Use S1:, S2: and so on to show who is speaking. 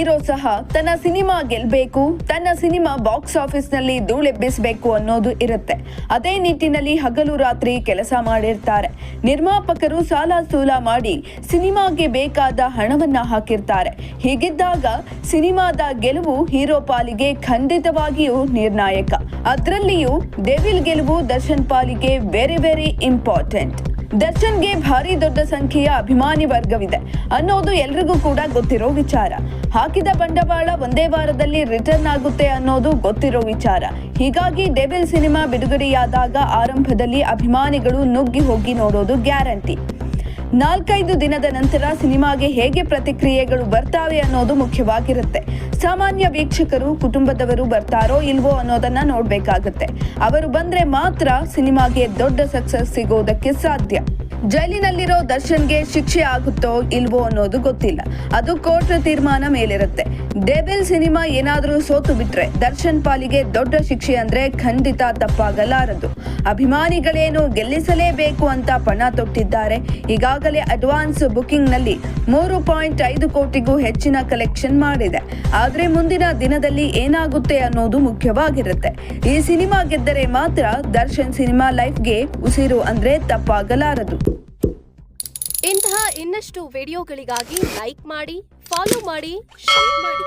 S1: Hero ಸಹ ತನ್ನ cinema ಗೆಲ್ಬೇಕು, ತನ್ನ ಸಿನಿಮಾ ಬಾಕ್ಸ್ ಆಫೀಸ್ನಲ್ಲಿ ಧೂಳೆಬ್ಬಿಸಬೇಕು ಅನ್ನೋದು ಇರುತ್ತೆ. ಅದೇ ನಿಟ್ಟಿನಲ್ಲಿ ಹಗಲು ರಾತ್ರಿ ಕೆಲಸ ಮಾಡಿರ್ತಾರೆ. ನಿರ್ಮಾಪಕರು ಸಾಲ ಸೂಲ ಮಾಡಿ ಸಿನಿಮಾಗೆ ಬೇಕಾದ ಹಣವನ್ನ ಹಾಕಿರ್ತಾರೆ. ಹೀಗಿದ್ದಾಗ ಸಿನಿಮಾದ ಗೆಲುವು ಹೀರೋ ಪಾಲಿಗೆ ಖಂಡಿತವಾಗಿಯೂ ನಿರ್ಣಾಯಕ. ಅದರಲ್ಲಿಯೂ ದೇವಿಲ್ ಗೆಲುವು ದರ್ಶನ್ ಪಾಲಿಗೆ ವೆರಿ ವೆರಿ ಇಂಪಾರ್ಟೆಂಟ್ ದರ್ಶನ್ಗೆ ಭಾರಿ ದೊಡ್ಡ ಸಂಖ್ಯೆಯ ಅಭಿಮಾನಿ ವರ್ಗವಿದೆ ಅನ್ನೋದು ಎಲ್ರಿಗೂ ಕೂಡ ಗೊತ್ತಿರೋ ವಿಚಾರ. ಹಾಕಿದ ಬಂಡವಾಳ ಒಂದೇ ವಾರದಲ್ಲಿ ರಿಟರ್ನ್ ಆಗುತ್ತೆ ಅನ್ನೋದು ಗೊತ್ತಿರೋ ವಿಚಾರ. ಹೀಗಾಗಿ ಡೆಬಿಲ್ ಸಿನಿಮಾ ಬಿಡುಗಡೆಯಾದಾಗ ಆರಂಭದಲ್ಲಿ ಅಭಿಮಾನಿಗಳು ನುಗ್ಗಿ ಹೋಗಿ ನೋಡೋದು ಗ್ಯಾರಂಟಿ. ನಾಲ್ಕೈದು ದಿನದ ನಂತರ ಸಿನಿಮಾಗೆ ಹೇಗೆ ಪ್ರತಿಕ್ರಿಯೆಗಳು ಬರ್ತಾವೆ ಅನ್ನೋದು ಮುಖ್ಯವಾಗಿರುತ್ತೆ. ಸಾಮಾನ್ಯ ವೀಕ್ಷಕರು ಕುಟುಂಬದವರು ಬರ್ತಾರೋ ಇಲ್ವೋ ಅನ್ನೋದನ್ನ ನೋಡ್ಬೇಕಾಗತ್ತೆ. ಅವರು ಬಂದ್ರೆ ಮಾತ್ರ ಸಿನಿಮಾಗೆ ದೊಡ್ಡ ಸಕ್ಸಸ್ ಸಿಗೋದಕ್ಕೆ ಸಾಧ್ಯ. ಜೈಲಿನಲ್ಲಿರೋ ದರ್ಶನ್ಗೆ ಶಿಕ್ಷೆ ಆಗುತ್ತೋ ಇಲ್ವೋ ಅನ್ನೋದು ಗೊತ್ತಿಲ್ಲ. ಅದು ಕೋರ್ಟ್ ತೀರ್ಮಾನ ಮೇಲಿರುತ್ತೆ. ಡೆವಿಲ್ ಸಿನಿಮಾ ಏನಾದರೂ ಸೋತು ಬಿಟ್ರೆ ದರ್ಶನ್ ಪಾಲಿಗೆ ದೊಡ್ಡ ಶಿಕ್ಷೆ ಅಂದ್ರೆ ಖಂಡಿತ ತಪ್ಪಾಗಲಾರದು. ಅಭಿಮಾನಿಗಳೇನು ಗೆಲ್ಲಿಸಲೇಬೇಕು ಅಂತ ಪಣ ತೊಟ್ಟಿದ್ದಾರೆ. ಈಗಾಗಲೇ ಅಡ್ವಾನ್ಸ್ ಬುಕ್ಕಿಂಗ್ನಲ್ಲಿ ಮೂರು ಪಾಯಿಂಟ್ ಐದು ಕೋಟಿಗೂ ಹೆಚ್ಚಿನ ಕಲೆಕ್ಷನ್ ಮಾಡಿದೆ. ಆದರೆ ಮುಂದಿನ ದಿನದಲ್ಲಿ ಏನಾಗುತ್ತೆ ಅನ್ನೋದು ಮುಖ್ಯವಾಗಿರುತ್ತೆ. ಈ ಸಿನಿಮಾ ಗೆದ್ದರೆ ಮಾತ್ರ ದರ್ಶನ್ ಸಿನಿಮಾ ಲೈಫ್ಗೆ ಉಸಿರು ಅಂದ್ರೆ ತಪ್ಪಾಗಲಾರದು.
S2: ಇಂತಹ ಇನ್ನಷ್ಟು ವಿಡಿಯೋಗಳಿಗಾಗಿ ಲೈಕ್ ಮಾಡಿ, ಫಾಲೋ ಮಾಡಿ, ಶೇರ್ ಮಾಡಿ.